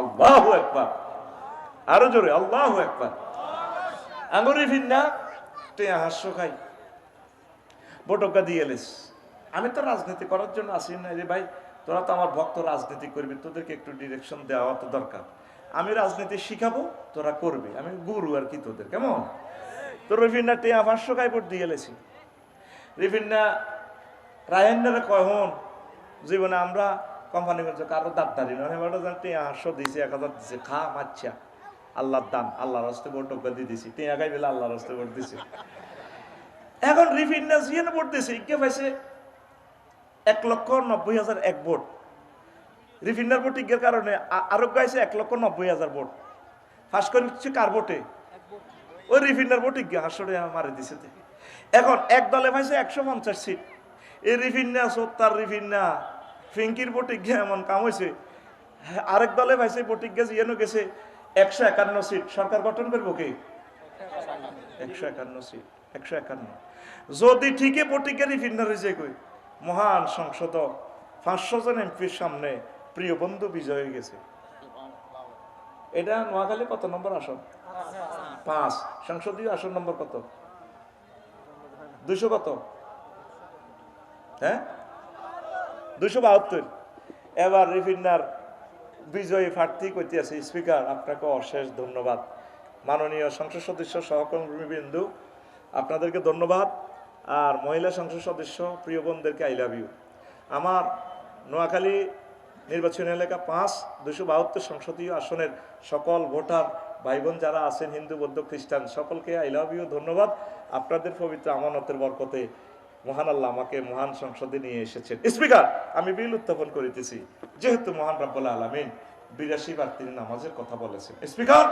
আল্লাহ একবার আরও জোরে আল্লাহ একবার আঙুরি তুই হাস্য খাই বটকা দিয়ে এলিস। আমি তো রাজনীতি করার জন্য আসি না রে ভাই। তোরা তো আমার ভক্ত রাজনীতি করবি, তোদেরকে একটু ডিরেকশন দেওয়া তো দরকার। আমি রাজনীতি শিখাবো, তোরা করবি। আমি গুরু আর কি তোদের, কেমন? তো রফিন্না টিয়া পাঁচশো খাই ভোট দিয়ে এলেছি রিফিন্না রায়ন্নারে কয় হন, জীবনে আমরা কোম্পানি করছে কারও দাঁড়ি নয় এবার টিয়া আটশো দিয়েছি এক হাজার দিছে, খা মাচ্ছা আল্লাহর দান, আল্লাহর হস্তে ভোট টোকা দিয়ে দিছি। টিয়া খাই বেলা আল্লাহর হস্তে ভোট দিছি। এখন রিফিন্না জিয়ানে ভোট দিছে ইকে পাইছে? এক লক্ষ নব্বই হাজার এক ভোট। রিফিন্ডার ভোট ইকের কারণে আরোগ্য আছে এক লক্ষ নব্বই হাজার ভোট। ফাঁস করে দিচ্ছে কার ভোটে? ওই রিফিন্ডার ভোট ইকে হাসরে মারি দিছে এখন এক দলে পাইছে একশো পঞ্চাশ সিট। এই রিফিন্না সত্তার রিফিন্না ফিঙ্কির ইকে এমন কাম হয়েছে হ্যাঁ, আরেক দলে ভোট ইকে জিয়ানো গেছে একশো একান্ন সিট সরকার গঠন করব কি? একশো একান্ন সিট একশো একান্ন। যদি ঠিকই পটিকে রিফিন্ডার হয়েছে কই? মহান সংসদ পাঁচশো জন এমপির সামনে প্রিয় বন্ধু বিজয় হয়ে গেছে। এটা নোয়াখালী কত নম্বর আসন? পাঁচ। সংসদীয় আসন নম্বর কত? দুইশো কত? হ্যাঁ? দুইশো বাহাত্তর। এবার রিফিন্ডার বিজয়ী প্রার্থী কইতে আছে স্পিকার, আপনাকে অশেষ ধন্যবাদ। মাননীয় সংসদ সদস্য সহকর্মীবৃন্দু, আপনাদেরকে ধন্যবাদ। আর মহিলা সংসদ সদস্য, প্রিয় বোনদেরকে আই লাভ ইউ আমার নোয়াখালী নির্বাচনী এলাকা পাঁচ দুশো বাহাত্তর সংসদীয় আসনের সকল ভোটার ভাই বোন যারা আছেন হিন্দু, বৌদ্ধ, খ্রিস্টান, সকলকে আই লাভ ইউ ধন্যবাদ। আপনাদের পবিত্র আমানতের বরকতে মহান আল্লাহ আমাকে মহান সংসদে নিয়ে এসেছেন। স্পিকার, আমি বিল উত্থাপন করিতেছি। যেহেতু মহান রাব্বুল আলমিন বিরাশি বার তিনি নামাজের কথা বলেছেন। স্পিকার,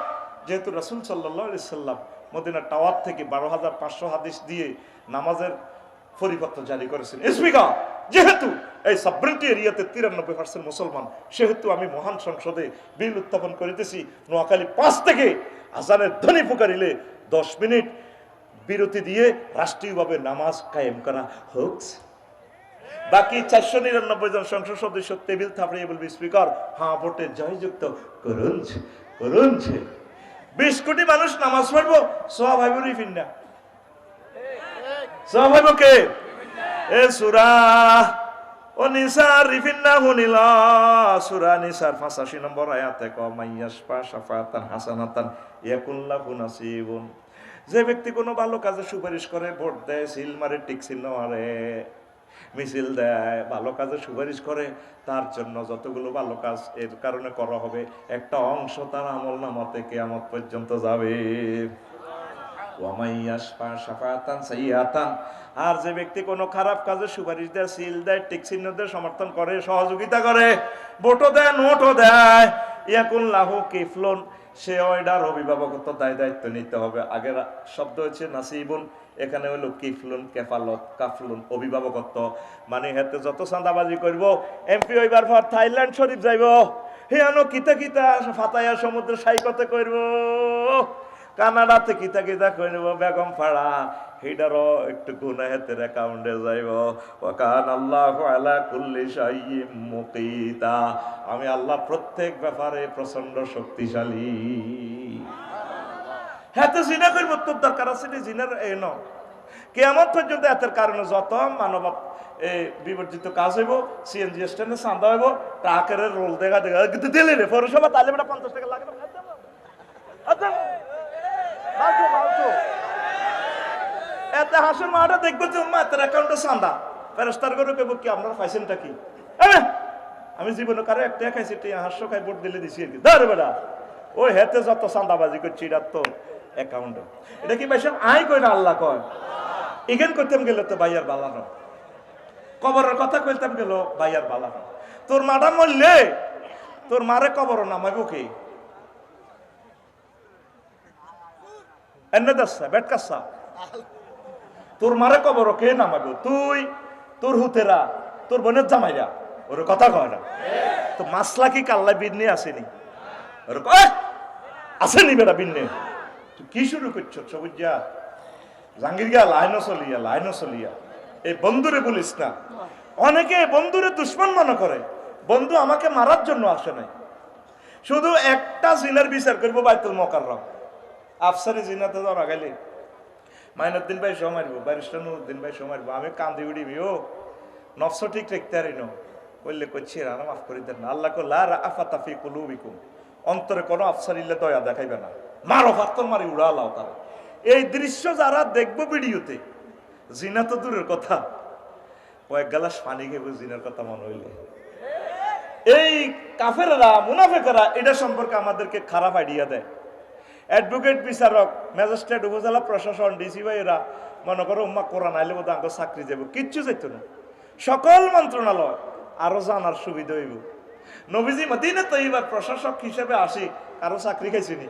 যেহেতু রাসুল সাল্লাহ সাল্লাম মদিনা টাওয়ার থেকে বারো হাজার পাঁচশো হাদিস দিয়ে নামাজের পরিপত্র জারি করেছেন। স্পিকার, যেহেতু এই সাবরেন্টি এরিয়াতে তিরানব্বই পার্সেন্ট মুসলমান, সেহেতু আমি মহান সংসদে বিল উত্থাপন করিতেছি। নোয়াখালী পাঁচ থেকে আজানের ধ্বনি পুকারিলে দশ মিনিট বিরতি দিয়ে রাষ্ট্রীয়ভাবে নামাজ কায়েম করা হোক। বাকি চারশো নিরানব্বই জন সংসদ সদস্য টেবিল থাপড়িয়ে বলবি, স্পিকার হ্যাঁ ভোটে জয়যুক্ত। করুন করুন বিশ কোটি মানুষ নামাজ পড়ব, সব ভাইব রিফিন্না সব কে? এ সুরা, ও নিসার রিফিন্না হুনিল। সুরা নিসার ফাঁসাশি নম্বর আয়াতে ক মাইয়াসপা সাফাতান হাসানাতান ইয়াকুল্লাহু নাসিবুন। যে ব্যক্তি কোনো ভালো কাজে সুপারিশ করে, ভোট দেয়, সিল মারে, টিক চিহ্ন মারে, মিছিল দেয়, ভালো কাজে সুপারিশ করে, তার জন্য যতগুলো ভালো কাজ এর কারণে করা হবে, একটা অংশ তার আমল নামা থেকে আমার পর্যন্ত যাবে। আর যে ব্যক্তি কোনো খারাপ কাজে সুপারিশ দেয়, সিল দেয়, টিক চিহ্ন দেয়, সমর্থন করে, সহযোগিতা করে, ভোটও দেয়, নোটও দেয় ইয়াকুন লাহু কিফলন। সে ওইটার অভিভাবকত্ব দায় দায়িত্ব নিতে হবে। আগের শব্দ হচ্ছে নাসিবুন, এখানে হলো কিফলুন, কেফালত, কাফলুন, অভিভাবকত্ব। মানে হেতে যত চাঁদাবাজি করব, এমপি হইবার পর থাইল্যান্ড শরীফ যাইব। হে আনো কিতা কিতা ফাতায়া সমুদ্র সাইকতে করব। কানাডাতে কিতা কিতা করব বেগম ফাড়া। হিডারও একটু গুনা হেতের অ্যাকাউন্টে যাইব ওয়াকান আল্লাহ আলা কুল্লি শাইইম মুকিতা। আমি আল্লাহ প্রত্যেক ব্যাপারে প্রচণ্ড শক্তিশালী। হ্যাঁ তো জিনা করব তোর দরকার আছে জিনার, এ ন। কেমন পর্যন্ত এতের কারণে যত মানব বিবর্জিত কাজ হইব সিএনজি স্ট্যান্ডে চান্দা হইব, ট্রাকের রোল দেখা দেখা দিলে রে, পৌরসভা তাহলে পঞ্চাশ টাকা লাগে না আচ্ছা ফালতু ফালতু এতে হাসুর মাটা দেখব যে, উম্মা এতের অ্যাকাউন্টে চান্দা। ফেরস্তার করে কেবো কি আপনার পাইছেনটা কি? আমি জীবনে কারও একটা খাইছি টিয়া হাস্য খাই, ভোট দিলে দিছি আর কি ধর বেটা, ওই হেতে যত চান্দাবাজি করছি, এটা তো অ্যাকাউন্টে এটা কি ভাই আই কই না আল্লাহ কয়। ইগেন করতাম গেলে তো ভাইয়ার বালানো কবরের কথা কইতাম গেল ভাইয়ার বালানো তোর মাটা মরলে, তোর মারে কবর নামাইব কি? এনে দাসা, বেট কাসা তোর মারে কবর কে নামাবো। তুই তোর হুতেরা তোর বোনের জামাইরা ওর কথা কয় না? তো মাসলা কি কাল্লা বিন্নে আসেনি ওর আসেনি বেটা বিন্নে। তুই কি শুরু করছ সবুজা জাঙ্গির গিয়া লাইনও চলিয়া লাইনও চলিয়া। এই বন্ধুরে বলিস না। অনেকে বন্ধুরে দুশ্মন মনে করে। বন্ধু আমাকে মারার জন্য আসে নাই। শুধু একটা জিনার বিচার করব বাইতুল মকাররম। আফসারি জিনাতে ধরা গেলে মাইনুদ্দিন ভাই সহ মারবো, ব্যারিস্টার নুরুদ্দিন ভাই সহ মারবো। আমি কান্দি উড়িবি ও। নফস ঠিক রাখতে পারি না। কইলে করছি রানা, মাফ করে দেন আল্লাহ কল্লা আফা তাফি কুলুবিকুম। অন্তরে কোনো আফসার ইল্লে দয়া দেখাইবে না। মারো ফাত্তর মারি উড়ালাও তারা। এই দৃশ্য যারা দেখব ভিডিওতে, জিনা তো দূরের কথা। কয়েক গ্লাস পানি খেয়ে জিনার কথা মনে হইলে। এই কাফেররা, মুনাফেকরা, এটা সম্পর্কে আমাদেরকে খারাপ আইডিয়া দেয়। অ্যাডভোকেট বিচারক ম্যাজিস্ট্রেট উপজেলা প্রশাসন ডিসি ভাইয়েরা মনে করো, উম্মা কোরআন আইলে বোধ আঙ্গ চাকরি যাব কিচ্ছু যেত না। সকল মন্ত্রণালয় আরও জানার সুবিধা হইব। নবীজি মদিনে তো এইবার প্রশাসক হিসেবে আসি, কারও চাকরি খাইছিনি।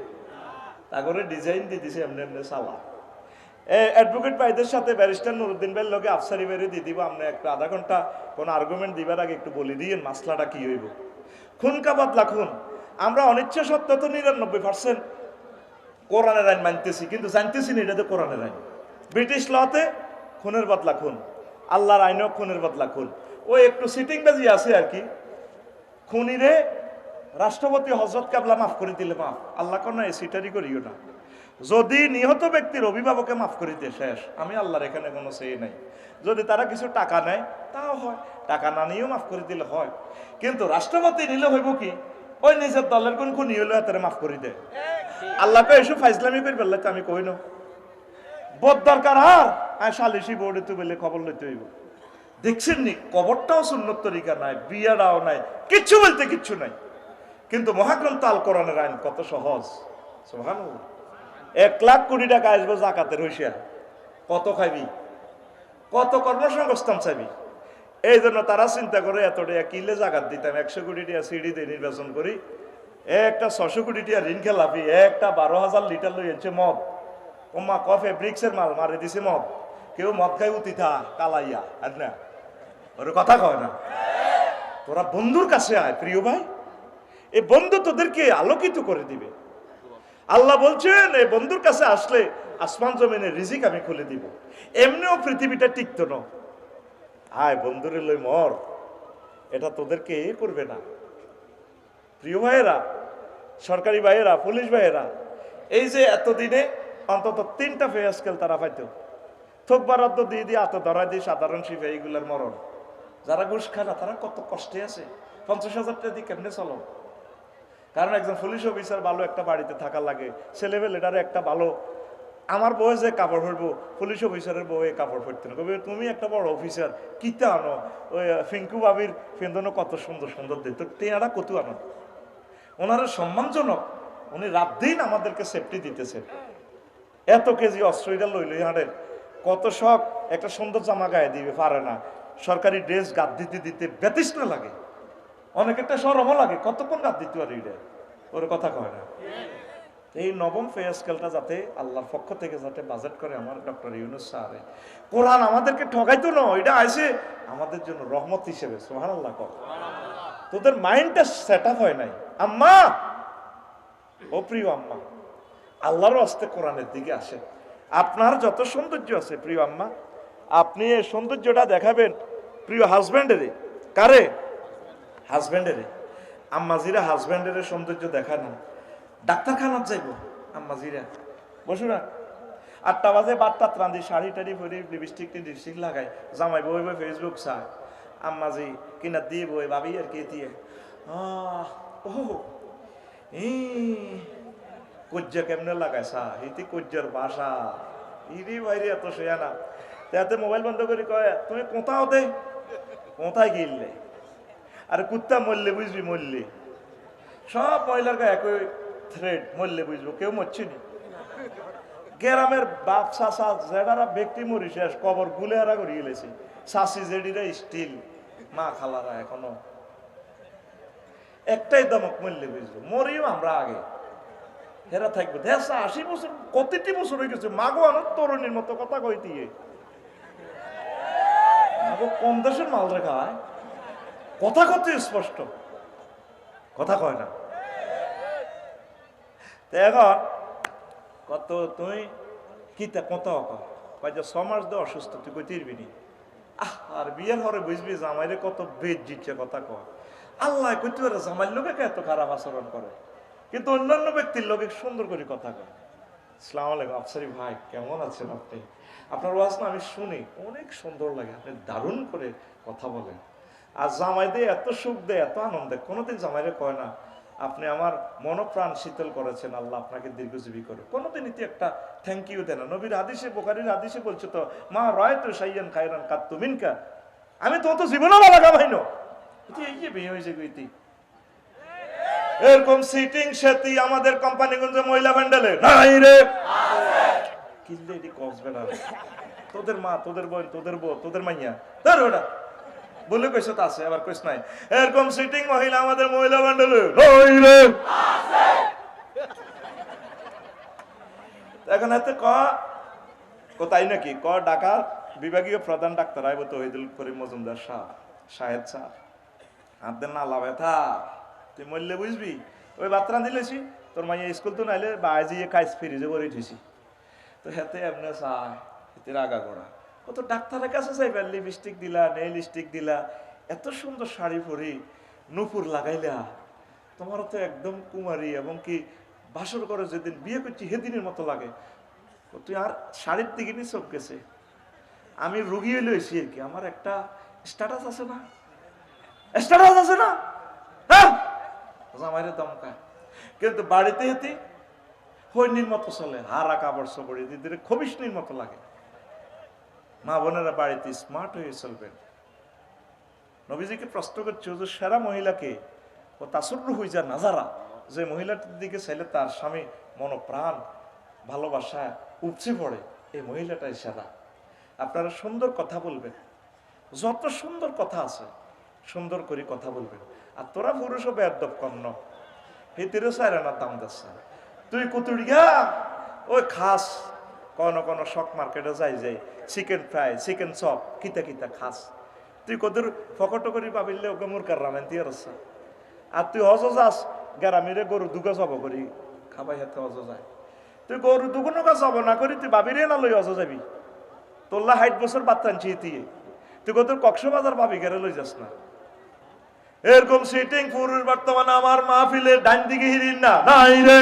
তাগরে ডিজাইন দিয়ে দিছে, এমনি এমনি সালা অ্যাডভোকেট ভাইদের সাথে ব্যারিস্টার নুরুদ্দিন ভাইয়ের লগে আফসারি বেরিয়ে দিয়ে দিব আপনি একটু আধা ঘণ্টা কোনো আর্গুমেন্ট দিবার আগে একটু বলে দিয়েন মাসলাটা কি হইব। খুন কাবাদলা খুন। আমরা অনিচ্ছা সত্ত্বেও তো নিরানব্বই পার্সেন্ট কোরআনের আইন মানতেছি, কিন্তু জানতেছি না এটা তো কোরআনের আইন। ব্রিটিশ লতে খুনের বদলা খুন, আল্লাহর আইনও খুনের বদলা খুন। ও একটু সিটিং বাজি আছে আর কি। খুনিরে রাষ্ট্রপতি হজরত কাবলা মাফ করে দিলে মাফ। আল্লাহ কোনো সিটারি করিও না। যদি নিহত ব্যক্তির অভিভাবকে মাফ করিতে শেষ, আমি আল্লাহর এখানে কোনো সেই নাই। যদি তারা কিছু টাকা নেয়, তাও হয়। টাকা না নিয়েও মাফ করে দিলে হয়। কিন্তু রাষ্ট্রপতি নিলে হইব কি? ওই নিজের দলের কোন খুনি হলে তারা মাফ করে দেয় আল্লাহকে এসব ফাইজলামি করে ফেললে তো আমি কই না। বোধ দরকার আর? আর সালিসি বোর্ডে তো বলে খবর লইতে হইব। দেখছেন নি কবরটাও সুন্নত তরিকা নাই বিয়াটাও নাই, কিচ্ছু বলতে কিচ্ছু নাই। কিন্তু মহাগ্রন্থ আল কোরআনের আইন কত সহজ। সুবহানাল্লাহ। এক লাখ কোটি টাকা আসবে জাকাতের হইসা কত খাবি কত কর্মসংস্থান চাবি এই জন্য তারা চিন্তা করে এত টাকা কিলে জাকাত দিতাম, একশো কোটি টাকা সিঁড়ি দিয়ে নির্বাচন করি একটা ছশো কোটি টাকা ঋণ খেলাপি, একটা বারো হাজার লিটার লই এনছে মদ। ওমা, কফে, ব্রিক্সের মাল মারি দিছে মদ। কেউ মদ খাই উতিথা কালাইয়া, আর না। ওর কথা কয় না। তোরা বন্ধুর কাছে আয়, প্রিয় ভাই। এই বন্ধু তোদেরকে আলোকিত করে দিবে। আল্লাহ বলছেন এই বন্ধুর কাছে আসলে আসমান জমিনের রিজিক আমি খুলে দিব। এমনিও পৃথিবীটা টিকতো না আয় বন্ধুরে লই মর। এটা তোদেরকে এ করবে না। প্রিয় ভাইয়েরা, সরকারি ভাইয়েরা, পুলিশ ভাইয়েরা, এই যে এতদিনে অন্তত তিনটা স্কেল তারা পাইতো। থোক বরাদ্দ দিয়ে দিয়ে আত ধরা দিয়ে সাধারণ শিফে এইগুলার মরণ। যারা ঘুষ খায় না, তারা কত কষ্টে আছে। পঞ্চাশ হাজার টাকা দিয়ে কেমনে চলো কারণ একজন পুলিশ অফিসার ভালো একটা বাড়িতে থাকার লাগে ছেলেবেলেটারে একটা ভালো, আমার বউয়ে যে কাপড় পরবো, পুলিশ অফিসারের বউয়ে কাপড় পরতে না। কবে তুমি একটা বড় অফিসার কিতা আনো? ওই ফিঙ্কু বাবির ফেন্দনো কত সুন্দর সুন্দর দিন তো টেয়ারা কত আনো? ওনারা সম্মানজনক। উনি রাত দিন আমাদেরকে সেফটি দিতেছেন এত কেজি অস্ট্রেলিয়া লইল হাড়ের কত শখ, একটা সুন্দর জামা গায়ে দিবে, পারে না। সরকারি ড্রেস গাদ দিতে দিতে ব্যতিষ্ঠ লাগে। অনেক একটা সরমও লাগে, কতক্ষণ গাদ দিতে পারে এটা? ওর কথা কয় না। এই নবম ফে স্কেলটা যাতে আল্লাহর পক্ষ থেকে যাতে বাজেট করে আমার ডক্টর ইউনুস সাহারে কোরআন আমাদেরকে ঠকাইতো না এটা আইসে আমাদের জন্য রহমত হিসেবে সোহান আল্লাহ কর তোদের মাইন্ডটা সেট আপ হয় নাই। আম্মা! ও প্রিয় আম্মা, আল্লাহর হস্তে কোরআনের দিকে আসে আপনার যত সৌন্দর্য আছে প্রিয় আম্মা, আপনি এই সৌন্দর্যটা দেখাবেন প্রিয় হাজব্যান্ডেরে কারে? হাজব্যান্ডেরে আম্মাজিরা হাজব্যান্ডের সৌন্দর্য দেখায় না। ডাক্তারখানার যাইব, আম্মাজিরা। বসু না। আটটা বাজে, বারটা ত্রান্দি শাড়ি টাড়ি পরে লিপস্টিক লিপস্টিক লাগাই জামাই বই বই ফেসবুক চায় আম্মাজি কিনা দিয়ে বই ভাবি আর কি দিয়ে। ও কজ্জ কেমনে লাগাইছা? ইতি কজ্জর বাসা। ইরি বাইরে এত শেয়া না তাতে মোবাইল বন্ধ করে কয়, তুমি কোথাও দে? কোথায় গিললে? আর কুত্তা মরলে বুঝবি, মরলে। সব মহিলার একই থ্রেড মরলে বুঝব, কেউ মরছে নি? গ্রামের বাপ চাষা যেটারা ব্যক্তি মরি শেষ, কবর গুলে হারা করে গেলেছে শাসি জেডিরা স্টিল মা খালারা এখনও। একটাই দমক মূল্যে বুঝব মরিও আমরা আগে। হেরা থাকব। দেড়শো আশি বছর, কতটি বছর হয়ে গেছে, মাগো আনার তরুণীর মতো কথা কই দিয়ে কম দেশের মাল রেখা হয় কথা কত স্পষ্ট। কথা কয় না। এখন কত তুই কিতা কত কয় যে সমাজ দে অসুস্থ, তুই কই তিরবি নি? আহ, আর বিয়ের হরে বুঝবি জামাইরে কত বেদ জিতছে কথা কয়। আল্লাহ কইতে পারে জামাইর লোকে এত খারাপ আচরণ করে? কিন্তু অন্যান্য ব্যক্তির লোকে সুন্দর করে কথা কয়। সালাম আলাইকুম, আফসারি ভাই, কেমন আছেন আপনি? আপনার ওয়াজ না আমি শুনি, অনেক সুন্দর লাগে, আপনি দারুণ করে কথা বলেন। আর জামাই দিয়ে এত সুখ দেয়, এত আনন্দ দেয় কোনোদিন জামাইরে কয় না আপনি আমার মনপ্রাণ শীতল করেছেন, আল্লাহ আপনাকে দীর্ঘজীবী করে কোনোদিন ইতি একটা থ্যাংক ইউ দেয় না। নবীর হাদিসে বোকারির হাদিসে বলছে তো, মা রয় তো সাইয়ান খাইরান কাত তুমিনকা আমি তো অত জীবনও ভালো কামাই নো এই যে বিয়ে হয়েছে এরকম সিটিং সেতি আমাদের কোম্পানিগঞ্জে মহিলা ভ্যান্ডেলে নাই রে। কিনলে এটি তোদের মা, তোদের বোন, তোদের বউ, তোদের মাইয়া। ধর ওটা বলে কইস তো আছে আবার কইস নাই। এরকম সিটিং মহিলা আমাদের মহিলা নাই এখন এতে ক? কোথায় নাকি? ক ঢাকার বিভাগীয় প্রধান ডাক্তার আইব তো ওইদুল করিম মজুমদার শাহ শাহেদ শাহ হাতের না লাভ ব্যথা। তুই মরলে বুঝবি? ওই বাত্রা দিলেছি তোর মাইয়া স্কুল তো নাইলে বাজি কাইস ফিরিজে করে উঠেছি তো হেতে এমনি চায় হেতে রাগা করা। ও তো ডাক্তারের কাছে চাইবার লিপস্টিক দিলা নেই লিপস্টিক দিলা, এত সুন্দর শাড়ি পরি, নুপুর লাগাইলা। তোমার তো একদম কুমারী, এবং কি বাসর করে যেদিন বিয়ে করছি, সেদিনের মতো লাগে। তুই আর শাড়ির দিকে নি চোখ গেছে। আমি রুগী হয়েছি আর কি, আমার একটা স্ট্যাটাস আছে না? স্ট্যাটাস আছে না? হ্যাঁ? জামাইরে দমকা। কিন্তু বাড়িতে হেতে হৈনির মতো চলে, হারা কাপড় সপড়ি দিদির খবিসনির মতো লাগে। মা বোনেরা বাড়িতে স্মার্ট হয়ে চলবেন। নবীজিকে প্রশ্ন করছে যে সেরা মহিলাকে ও তাসুর যা নাজারা। যে মহিলাটির দিকে চাইলে তার স্বামী মনপ্রাণ ভালোবাসা উপচে পড়ে, এই মহিলাটাই সেরা। আপনারা সুন্দর কথা বলবেন। যত সুন্দর কথা আছে, সুন্দর করে কথা বলবেন। আর তোরা পুরুষও বেদব কর্ণ হিতিরও চাইরে না দাম দিচ্ছে। তুই কুতুড়িয়া, ওই খাস কোন কোন শক মার্কেটে যাই যাই চিকেন ফ্রাই চিকেন চপ কিতা কিতা খাস। তুই কদুর ফকটো করি পাবিলে ওকে মুরকার রামেন দিয়ে রসা আর তুই হজ যাস, গ্রামের গরু দুগা যাব করি, খাবাই হাতে হজ যায়। তুই গরু দুগুনো কাজ যাব না করি, তুই বাবিরে না লই হজ যাবি। তোল্লা হাইট বছর বাত্তান চিয়ে তুই কদুর কক্সবাজার ভাবি গেরে লই যাস না। এরকম সিটিং পুরুষ বর্তমানে আমার মাহফিলে ডান দিকে হিরিন না, নাই রে।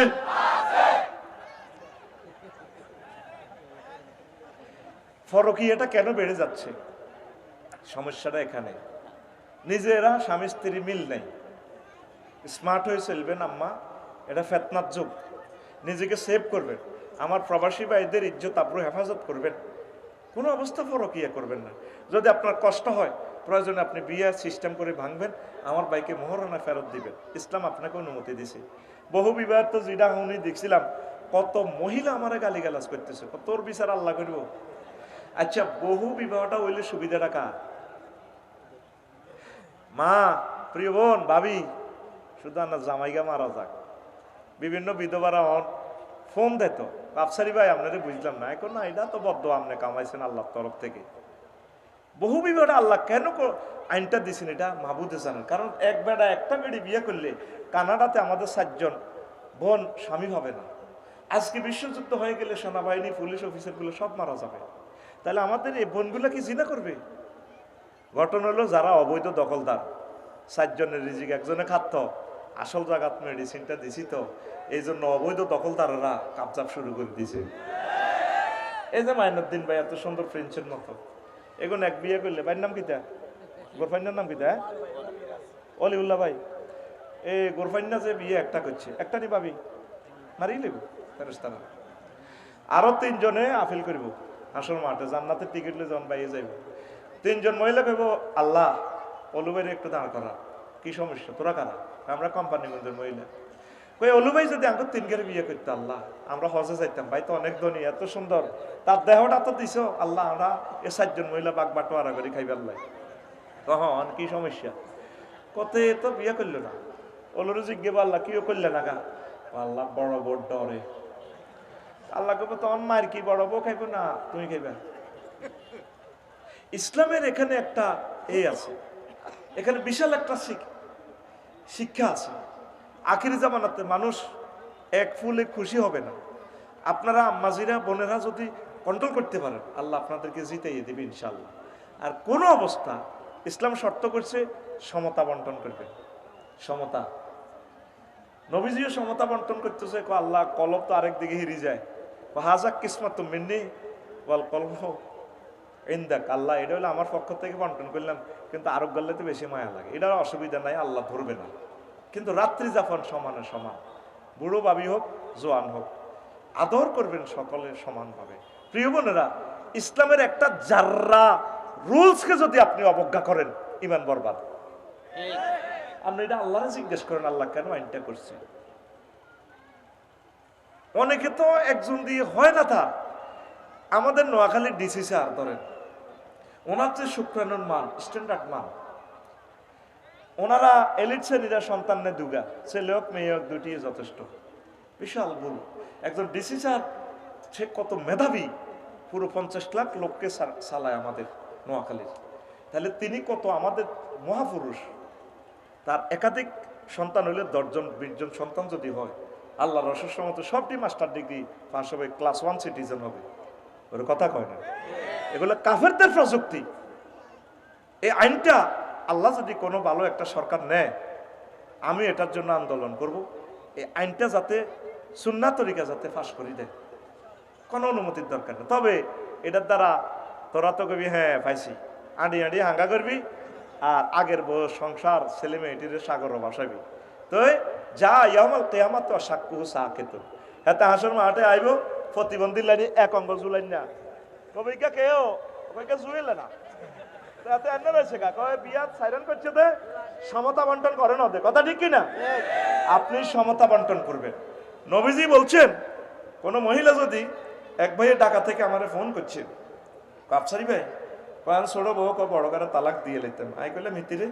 ফরকি এটা কেন বেড়ে যাচ্ছে? সমস্যাটা এখানে। নিজেরা স্বামী স্ত্রী মিল নেই। স্মার্ট হয়ে চলবেন আম্মা, এটা ফেতনার যুগ। নিজেকে সেভ করবেন। আমার প্রবাসী ভাইদের ইজ্জত, আব্রু, হেফাজত করবেন। কোনো অবস্থা ফরকিয়া করবেন না। যদি আপনার কষ্ট হয়, প্রয়োজনে আপনি বিয়ে সিস্টেম করে ভাঙবেন। আমার বাইকে মোহরানা ফেরত দিবেন। ইসলাম আপনাকে অনুমতি দিছে। বহু বিবাহ তো যেটা উনি দেখছিলাম, কত মহিলা আমারে গালি গালাজ করতেছে তোর বিচার আল্লাহ করব। আচ্ছা বহু বিবাহটা হইলে সুবিধাটা কার? মা, প্রিয় বোন, ভাবি, শুধু না জামাইগা মারা যাক। বিভিন্ন বিধবারা হন ফোন দেত। আফসারি ভাই, আপনারে বুঝলাম না। এখন না, এটা তো বদ্ধ আপনি কামাইছেন আল্লাহর তরফ থেকে। বহু বিবাহটা আল্লাহ কেন আইনটা দিছেন এটা মাহবুদে জানেন। কারণ এক বেড়া, একটা বেড়ি বিয়ে করলে কানাডাতে আমাদের সাতজন বোন স্বামী হবে না। আজকে বিশ্বযুদ্ধ হয়ে গেলে সেনাবাহিনী, পুলিশ অফিসারগুলো সব মারা যাবে। তাহলে আমাদের এই বোনগুলো কি জিনা করবে? ঘটনা হলো যারা অবৈধ দখলদার, সাতজনের রিজিক, একজনে খাদ্য আসল জায়গাত মেডিসিনটা দিছি তো এই জন্য অবৈধ দখলদাররা কাবজাব শুরু করে দিছে। এই যে মাইনুদ্দিন ভাই, এত সুন্দর ফ্রেঞ্চের মতো। এগুন এক বিয়ে করলে, ভাইয়ের নাম কিতা? গোরফাইনার নাম কিতা? অলিউল্লাহ ভাই। এ গোরফাইনা যে বিয়ে একটা করছে, একটা নি পাবি মারি লেব ফেরস্তারা আরও তিনজনে আপিল করব। আসল মাঠে জান্নাতের টিকিট লে যখন বাইয়ে যাইব, তিনজন মহিলা কইব, আল্লাহ অলুবাইরে একটু দাঁড় করা, কি সমস্যা? তোরা কারা? আমরা কোম্পানিগঞ্জের মহিলা। কই, অলুবাই যদি আমাকে তিন ঘরে বিয়ে করতো, আল্লাহ, আমরা হজে যাইতাম, ভাই তো অনেক ধনী, এত সুন্দর। তার দেহটা তো দিছ, আল্লাহ, আমরা এ সাতজন মহিলা বাগ বাটোয়ারা করে খাইবার লাই। তখন কি সমস্যা? কত তো বিয়ে করল না। অলুরে জিজ্ঞে আল্লাহ, কিও করলে না গা? আল্লাহ, বড় বড় ডরে। আল্লাহ কবে তখন মায়ের কি বড় বউ খাইব না? তুমি খাইবে? ইসলামের এখানে একটা এ আছে। এখানে বিশাল একটা শিক- শিক্ষা আছে। আখিরি জামানাতে মানুষ এক ফুলে খুশি হবে না। আপনারা আম্মাজিরা, বোনেরা যদি কন্ট্রোল করতে পারেন, আল্লাহ আপনাদেরকে জিতাইয়ে দেবে ইনশাল্লাহ আর কোন অবস্থা, ইসলাম শর্ত করছে, সমতা বন্টন করবে। সমতা। নবীজিও সমতা বন্টন করতেছে আল্লাহ কলব তো আরেক দিকে হিরি যায়। ও হাজাক কিসমত মিন্নি বল কলব ইন্দাক। আল্লাহ, এটা হলো আমার পক্ষ থেকে বন্টন করলাম, কিন্তু আরব গল্লাতে বেশি মায়া লাগে। এটার অসুবিধা নাই, আল্লাহ ধরবে না। কিন্তু রাত্রি যাপন সমানে সমান। বুড়ো বাবি হোক, জোয়ান হোক, আদর করবেন সকলে সমানভাবে। প্রিয় বোনেরা, ইসলামের একটা জাররা রুলসকে যদি আপনি অবজ্ঞা করেন ইমান বরবাদ। আপনি এটা আল্লাহরে জিজ্ঞেস করেন, আল্লাহ কেন আইনটা করছে অনেকে তো একজন দিয়ে হয় না তা। আমাদের নোয়াখালীর ডিসি স্যার ধরেন, ওনার যে শুক্রাণুর মান স্ট্যান্ডার্ড মান, ওনারা এলিট শ্রেণীরা সন্তান দুগা, ছেলে হোক, মেয়ে হোক দুটি যথেষ্ট। বিশাল ভুল। একজন ডিসি স্যার, সে কত মেধাবী, পুরো পঞ্চাশ লাখ লোককে চালায় আমাদের নোয়াখালীর। তাহলে তিনি কত আমাদের মহাপুরুষ? তার একাধিক সন্তান হইলে দশজন, বিশজন সন্তান যদি হয় আল্লাহ রসস্য মতো সবটি মাস্টার ডিগ্রি পাস হবে ক্লাস ওয়ান সিটিজেন হবে। ওর কথা কয় না। এগুলো কাফেরদের প্রযুক্তি। এই আইনটা আল্লাহ যদি কোনো ভালো একটা সরকার নেয়, আমি এটার জন্য আন্দোলন করব। এই আইনটা যাতে সুন্না তরিকা যাতে ফাঁস করি দেয়, কোনো অনুমতির দরকার নেই। তবে এটার দ্বারা তোরা তো কবি হ্যাঁ পাইছি। আঁড়ি আঁড়ি হাঙ্গা করবি আর আগের বউ, সংসার ছেলে মেয়েটির সাগর বাসাবি তো হ্যাঁ মাঠে প্রতিবন্ধী এক না। না? করছে সমতা বন্টন কথা ঠিক আপনি সমতা বন্টন করবেন নবীজি বলছেন, কোন মহিলা যদি এক ভাইয়ের টাকা থেকে আমারে ফোন করছে কাপসারি ভাই কয়ান ছোড়ো বউ ক বড় করে তালাক দিয়ে লেতাম আই কইলে, মিতিরে,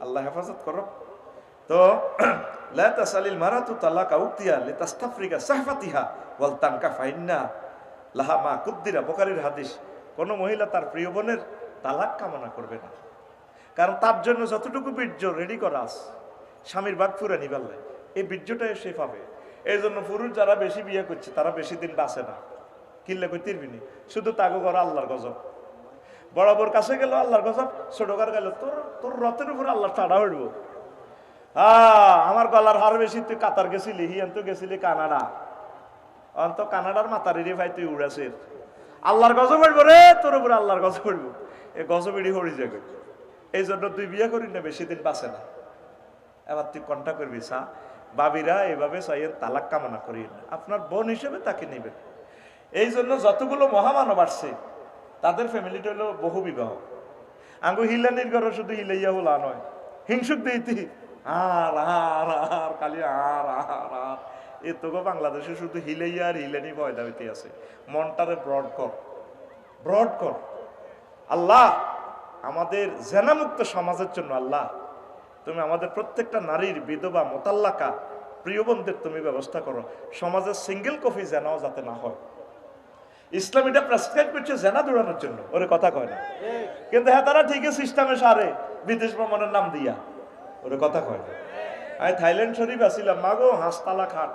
আল্লাহ হেফাজত করো তো লা তাসালিল মারাতু তালাকা উক্তিয়া লি তাস্তাফরিকা সাহফাতিহা ওয়াল তানকা ফাইন্না লাহা মা কুদ্দিরা বোকারির হাদিস, কোন মহিলা তার প্রিয় বোনের তালাক কামনা করবে না। কারণ তার জন্য যতটুকু বীর্য রেডি করা আছে, স্বামীর বাদ ফুরে নিবাল্লে এই বীর্যটাই সে পাবে। এই জন্য পুরুষ যারা বেশি বিয়ে করছে, তারা বেশি দিন বাঁচে না। কিনলে কই তিরবিনি শুধু তাগো করা আল্লাহর গজব। বরাবর কাছে গেল আল্লাহর গজব ছোটকার গেল তোর তোর রথের উপর আল্লাহ টাড়া উঠব আমার গলার হার বেশি, তুই কাতার গেছিলি, হিয়ান তো গেছিলি কানাডা। অন্ত কানাডার মাতারি ভাই তুই উড়াছিস। আল্লাহর গজব উঠবো রে, তোর উপরে আল্লাহর গজব উঠবো এ গজবিড়ি হরি যাবে। এই জন্য তুই বিয়ে করি না, বেশি দিন বাঁচে না। এবার তুই কন্টা করবি, সা। বাবিরা এভাবে সাইয়ের তালাক কামনা করি আপনার বোন হিসেবে তাকে নেবেন। এই জন্য যতগুলো মহামানব আসছে, তাদের ফ্যামিলিটা হলো বহু বিবাহ আঙ্গু হিলানির ঘর শুধু হিলাইয়া হলা নয়, হিংসুক দিইতি। আর আর আর খালি আর আর আর এ তোকে বাংলাদেশে শুধু হিলাইয়া আর হিলানি পয়দা হইতে আছে মনটারে ব্রড কর ব্রড কর। আল্লাহ আমাদের জেনামুক্ত সমাজের জন্য আল্লাহ তুমি আমাদের প্রত্যেকটা নারীর বিধবা মোতাল্লাকা প্রিয় বোনদের তুমি ব্যবস্থা করো। সমাজের সিঙ্গেল কফি জেনাও যাতে না হয়। ইসলাম এটা প্রেসক্রাইব করছে জেনা দৌড়ানোর জন্য। ওরে কথা কয় না। কিন্তু হ্যাঁ তারা ঠিকই সিস্টেমে সারে। বিদেশ ভ্রমণের নাম দিয়া। ওরে কথা কয় আমি থাইল্যান্ড শরীফ আসিলাম মাগো হাসতালা খাট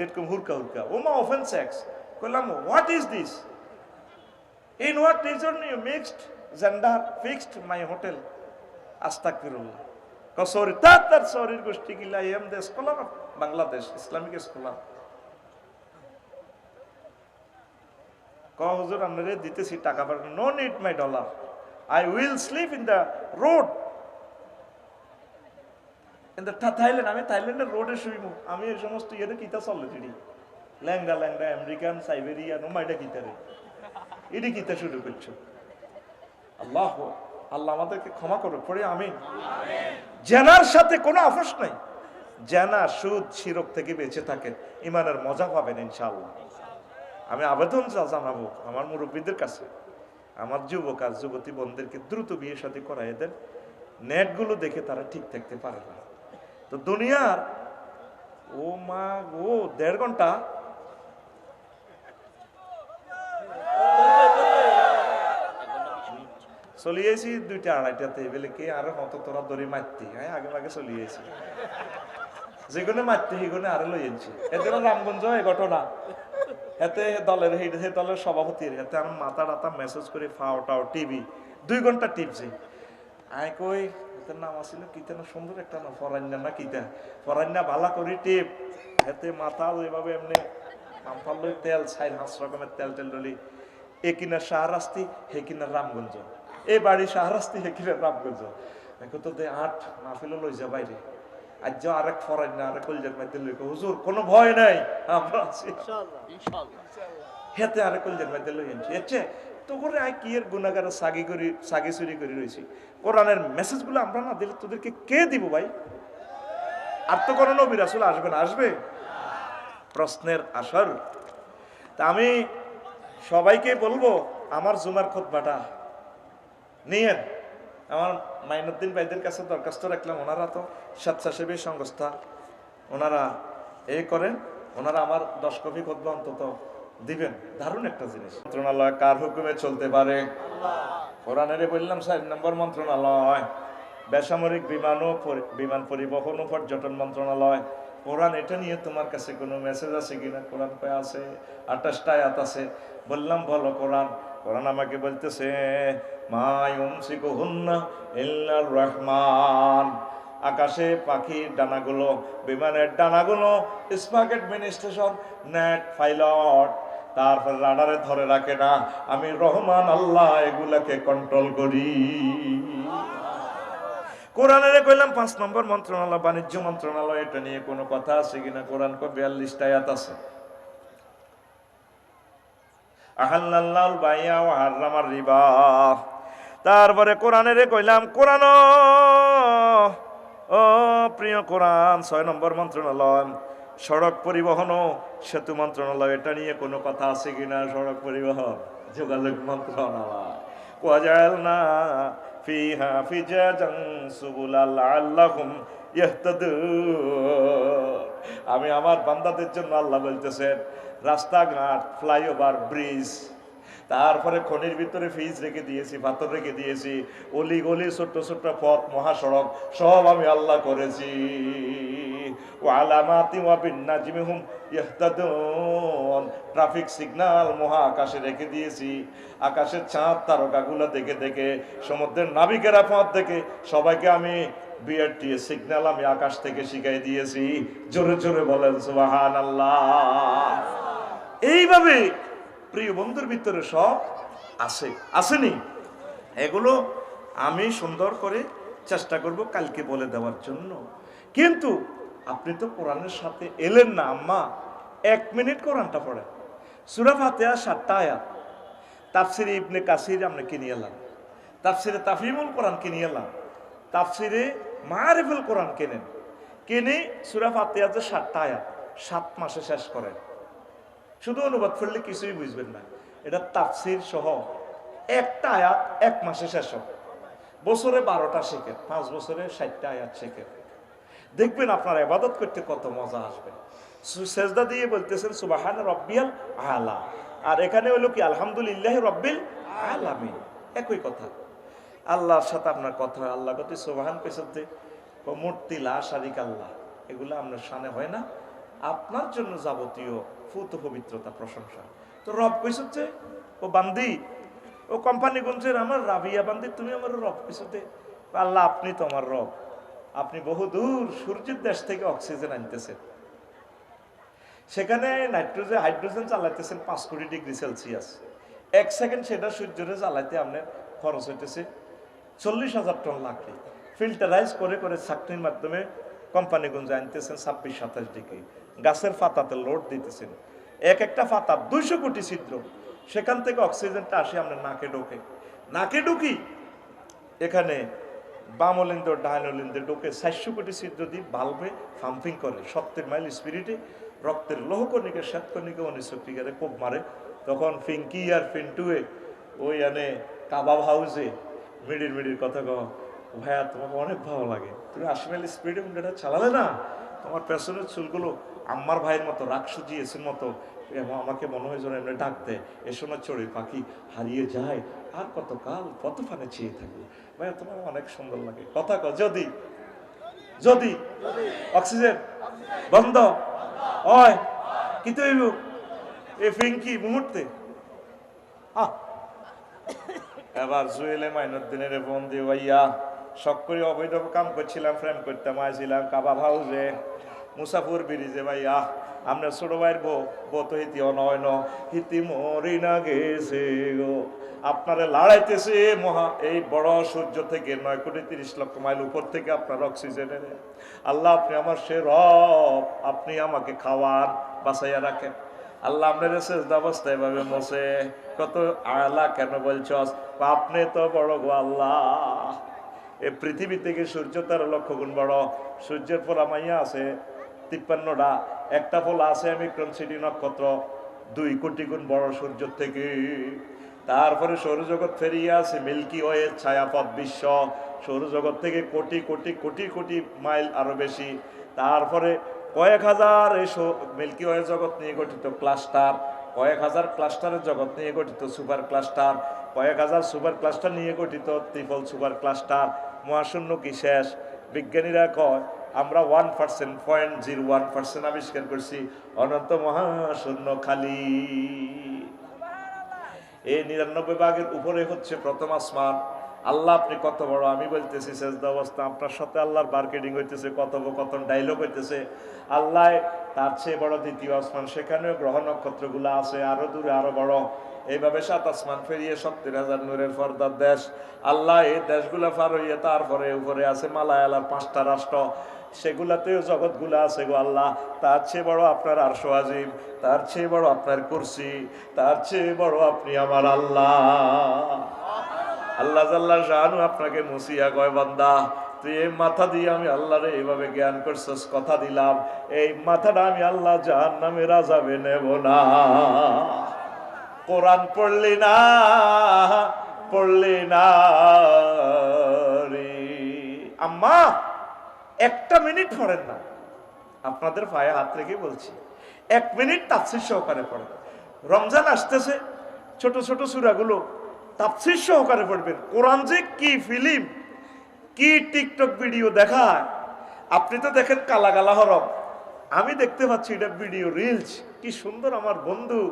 এরকম হুরকা হুরকা ও মা অফেন সেক্স কইলাম what is this In what reason you mixed gender fixed my hotel? Astaghfirullah. Sorry, that that sorry গোষ্ঠী গিলা the scholar of Bangladesh, Islamic scholar. ক হুজুর আপনারে দিতেছি টাকা পাঠানো no need my dollar I will sleep in the road Thailand আমি থাইল্যান্ডের রোডে শুইব আমি এই সমস্ত ইয়েতে কিতা চলে চিড়ি ল্যাংডা ল্যাংডা আমেরিকান সাইবেরিয়া নোমাইটা কিতারে এটি কিতা শুরু করছ আল্লাহ আল্লাহ আমাদেরকে ক্ষমা করো পরে আমি জেনার সাথে কোনো আপোষ নাই জেনা সুদ শিরক থেকে বেঁচে থাকেন ইমানের মজা পাবেন ইনশাআল্লাহ আমি আবেদন জানাব আমার মুরব্বীদের কাছে আমার যুবক আর যুবতী বোনদেরকে দ্রুত বিয়ে সাথে করাই দেন নেটগুলো দেখে তারা ঠিক থাকতে পারে না তো দুনিয়ার, ও মা ও দেড় ঘণ্টা। চলিয়েছি দুইটা আড়াইটাতে, বলে কি আরও হত তোরা দড়ি মারতি। হ্যাঁ আগে আগে চলিয়েছি যেগুলো মারতে সেগুলো আরও লই আনছি এদের রামগঞ্জ এই ঘটনা। এতে দলের হে দলের সভাপতির এতে আমার মাথা টাতা মেসেজ করে ফাও টাও টিভি। দুই ঘণ্টা টিপছি। আই কই এটার নাম আছিল কিতা না সুন্দর একটা নাম ফরান্না না কিতা? ফরান্না ভালা করি টিপ। এতে মাথা এভাবে এমনি আমফাল্লোর তেল ছাই হাঁস রকমের তেল টেল ডলি এ কিনা শাহরাস্তি হে কিনা রামগঞ্জ। এ বাড়ি শাহরাস্তি হে কিনা রামগঞ্জ। এখন তো দে আট মাহফিল লই যা বাইরে। আজ যা আরেক ফরান্না আরেক কলজার লই হুজুর কোনো ভয় নাই? আমরা আছি। হেতে আরেক কলজার মধ্যে লই আনছি। এচ্ছে তো করে আই কি এর গুণাগার সাগি করি, সাগি চুরি করে রয়েছি। কোরআনের মেসেজগুলো আমরা না দিলে তোদেরকে কে দিব ভাই? আর তো কোনো নবী রাসুল আসবে না, আসবে? প্রশ্নের আসর তা আমি সবাইকে বলব, আমার জুমার খোদবাটা নিয়েন। আমার মাইনুদ্দিন ভাইদের কাছে দরখাস্ত রাখলাম, ওনারা তো স্বেচ্ছাসেবী সংস্থা। ওনারা এই করেন, ওনারা আমার দশ কপি খোদবা অন্তত দিবেন? দারুণ একটা জিনিস। মন্ত্রণালয় কার হুকুমে চলতে পারে? কোরআনের বললাম, চার নম্বর মন্ত্রণালয়। বেসামরিক বিমান ও বিমান পরিবহন ও পর্যটন মন্ত্রণালয়। কোরআন, এটা নিয়ে তোমার কাছে কোনো মেসেজ আছে কিনা? কোরআন কয়ে আছে? আঠাশটা আয়াত আছে। বললাম, বলো কোরআন। কোরআন আমাকে বলতেছে ইল্লার রহমান। আকাশে পাখির ডানাগুলো, বিমানের ডানাগুলো স্পাক অ্যাডমিনিস্ট্রেশন, নেট, পাইলট। তারপর রাডারে ধরে রাখে না। আমি রহমান আল্লাহ এগুলাকে কন্ট্রোল করি। কোরআনের কইলাম, পাঁচ নম্বর মন্ত্রণালয়, বাণিজ্য মন্ত্রণালয়, এটা নিয়ে কোনো কথা আছে কিনা? কোরআন কো বিয়াল্লিশটা আয়াত আছে। আহাল্লাল বাইয়া ও হারামার রিবা। তারপরে কোরআনের কইলাম, কোরআন ও প্রিয় কোরআন, ছয় নম্বর মন্ত্রণালয়। সড়ক পরিবহনও সেতু মন্ত্রণালয়, এটা নিয়ে কোনো কথা আছে কিনা সড়ক পরিবহন, যোগাযোগ মন্ত্রণালয়। আল্লাহুম ইয়াহতাদুন। আমি আমার বান্দাদের জন্য আল্লাহ বলতেছেন, রাস্তাঘাট, ফ্লাইওভার, ব্রিজ তারপরে খনির ভিতরে ফিজ রেখে দিয়েছি, পাথর রেখে দিয়েছি, অলি গলি, ছোট্ট ছোট্ট পথ, মহাসড়ক, সব আমি আল্লাহ করেছি। ট্রাফিক সিগনাল মহা আকাশে রেখে দিয়েছি। আকাশের চাঁদ তারকাগুলো দেখে দেখে, সমুদ্রের নাবিকেরা পথ দেখে, সবাইকে আমি বিআরটি সিগন্যাল আমি আকাশ থেকে শিখাই দিয়েছি। জোরে জোরে বলেন সুবাহান আল্লাহ এইভাবে প্রিয় বন্ধুর ভিতরে সব আছে। আসেনি? এগুলো আমি সুন্দর করে চেষ্টা করব কালকে বলে দেওয়ার জন্য। কিন্তু আপনি তো কোরআনের সাথে এলেন না, আম্মা। এক মিনিট কোরআনটা পড়ে সুরা ফাতেহা সাতটা আয়াত। তাফসিরে ইবনে কাসির আমরা কিনে এলাম? তাফসিরে তাফিমুল কোরআন কিনে এলাম? তাফসিরে মারিফুল কোরআন কেনেন? কিনে সুরা ফাতেহা যে সাতটা আয়াত, সাত মাসে শেষ করেন। শুধু অনুবাদ করলে কিছুই বুঝবেন না। এটা তাফসির সহ একটা আয়াত এক মাসে শেষ হবে। বছরে বারোটা শেখেন, পাঁচ বছরে ষাটটা আয়াত শেখেন। দেখবেন আপনার আবাদত করতে কত মজা আসবে। সেজদা দিয়ে বলতেছেন, সুবাহান রব্বিয়াল আলা। আর এখানে হলো কি, আলহামদুলিল্লাহ রব্বিল আলামিন। একই কথা। আল্লাহর সাথে আপনার কথা আল্লাহ কত সুবাহান পেছতে মূর্তি লাশ আরিক আল্লাহ এগুলো আপনার সানে হয় না। আপনার জন্য যাবতীয় ফুত পবিত্রতা, প্রশংসা। তো রব ও বান্দি, ও কোম্পানি আমার, রাবিয়া বান্দি, তুমি আমার রব আল্লাহ, আপনি তো আমার রব। আপনি সূর্যের দেশ থেকে অক্সিজেন আনতেছেন। সেখানে নাইট্রোজেন হাইড্রোজেন চালাইতেছেন পাঁচ কোটি ডিগ্রি সেলসিয়াস। এক সেকেন্ড সেটা সূর্যরে জ্বালাইতে আপনার খরচ হইতেছে চল্লিশ হাজার টন লাকড়ি। ফিল্টারাইজ করে করে চাকরির মাধ্যমে কোম্পানিগঞ্জে আনতেছেন ছাব্বিশ, সাতাশ ডিগ্রি। গাছের পাতাতে লোড দিতেছেন। এক একটা পাতা দুইশো কোটি ছিদ্র। সেখান থেকে অক্সিজেনটা আসে আমরা নাকে ঢোকে। নাকে ঢুকি, এখানে বামলিন্দ ডায়নলিন্দে ঢোকে চারশো কোটি ছিদ্র দিয়ে বাল্বে পাম্পিং করে। সত্তর মাইল স্পিরিটে রক্তের লৌহকণিকে, শ্বেতকণিকে অনিশ্চক্রিকারে কোপ মারে। তখন ফিঙ্কি আর ফিন্টুয়ে ওই আনে কাবাব হাউসে মিডির মিডির কথা কও ভাইয়া তোমাকে অনেক ভালো লাগে। তুমি আশি মাইল স্পিডে এটা চালালে না, তোমার পেছনের চুলগুলো আম্মার ভাইয়ের মতো, রাক্ষসী এসের মতো আমাকে মনে হয় যেন এমনি ডাকতে এ সময় চড়ে পাখি, হারিয়ে যায়, আর কতকাল কত ফানে চেয়ে থাকবে। ভাইয়া তোমার অনেক সুন্দর লাগে। কথা কও, যদি যদি, অক্সিজেন, বন্ধ হয় কি তৈব এ ফিঙ্কি মুহূর্তে? আহ! এবার জুয়েলে মাইনুদ্দিনের ফোন দিয়ে, ভাইয়া শখ করে অবৈধ কাম করছিলাম ফ্রেম করতাম, আইছিলাম, কাবাব হাউসে মুসাফুর ব্রিজে ভাই আহ আমরা ছোট ভাইয়ের বউ বউ তো হিতি অনয় হিতি মরি না গেছে গো। আপনারে লাড়াইতেছে মহা, এই বড় সূর্য থেকে নয় কোটি তিরিশ লক্ষ মাইল উপর থেকে আপনার অক্সিজেনের আল্লাহ, আপনি আমার সে রব, আপনি আমাকে খাওয়ান বাসাইয়া রাখেন। আল্লাহ, আপনার শেষ অবস্থা এভাবে মসে কত আলা কেন বলছ আপনি তো বড় গো আল্লাহ। এ পৃথিবী থেকে সূর্য তার লক্ষ গুণ বড়। সূর্যের ফোলা মাইয়া আছে তিপ্পান্নটা। একটা ফল আছে মিক্রন সিটি নক্ষত্র, দুই কোটি গুণ বড় সূর্য থেকে। তারপরে সৌরজগৎ ফেরিয়ে আছে মিল্কি ওয়ে, ছায়াপথ বিশ্ব। সৌরজগৎ থেকে কোটি কোটি কোটি কোটি মাইল আরও বেশি। তারপরে কয়েক হাজার এই মিল্কি ওয়ে জগৎ নিয়ে গঠিত ক্লাস্টার। কয়েক হাজার ক্লাস্টারের জগৎ নিয়ে গঠিত সুপার ক্লাস্টার। কয়েক হাজার সুপার ক্লাস্টার নিয়ে গঠিত ত্রিপল সুপার ক্লাস্টার। মহাশূন্য কি শেষ? বিজ্ঞানীরা কয় আমরা one percent point zero one percent আবিষ্কার করছি। অনন্ত মহাশূন্য খালি। এই নিরানব্বই ভাগের উপরে হচ্ছে প্রথম আসমান। আল্লাহ আপনি কত বড়, আমি বলতেছি সেজদা অবস্থা, আপনার সাথে আল্লাহর মার্কেটিং হইতেছে, কথোপকথন ডায়লগ হইতেছে। আল্লাহ তার চেয়ে বড় দ্বিতীয় আসমান, সেখানেও গ্রহ নক্ষত্রগুলো আছে, আরও দূরে আরও বড়। এইভাবে সাত আসমান ফেরিয়ে সত্তর হাজার নূরের ফর্দার দেশ। আল্লাহ এই দেশগুলো পার হইয়ে তারপরে উপরে আছে মালায়ালার পাঁচটা রাষ্ট্র। সেগুলাতেও জগৎগুলো আছে গো আল্লাহ। তার চেয়ে বড় আপনার আরশো আজিম তার চেয়ে বড় আপনার কুরসি, তার চেয়ে বড় আপনি আমার আল্লাহ। আল্লাহ জাল্লাহ শাহানু আপনাকে মুসিয়া কয়, বান্দা, তুই এই মাথা দিয়ে আমি আল্লাহরে এইভাবে জ্ঞান করছস, কথা দিলাম। এই মাথাটা আমি আল্লাহ জাহান নামে রাজাবে নেব না। কোরআন পড়লি না পড়লি না আম্মা, একটা মিনিট পড়েন না। আপনাদের পায়ে হাত রেখে বলছি, এক মিনিট তাফসির সহকারে পড়েন। রমজান আসতেছে, ছোট ছোট সুরাগুলো তাফসির সহকারে পড়বেন। কোরআন যে কি ফিল্ম, কি টিকটক ভিডিও দেখায়, আপনি তো দেখেন কালা কালা হরম। আমি দেখতে পাচ্ছি এটা ভিডিও রিলস। কি সুন্দর আমার বন্ধু,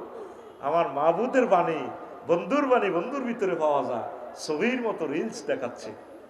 আমার মাহবুদের বাণী, বন্ধুর বাণী বন্ধুর ভিতরে পাওয়া যায়। ছবির মতো রিলস দেখাচ্ছে।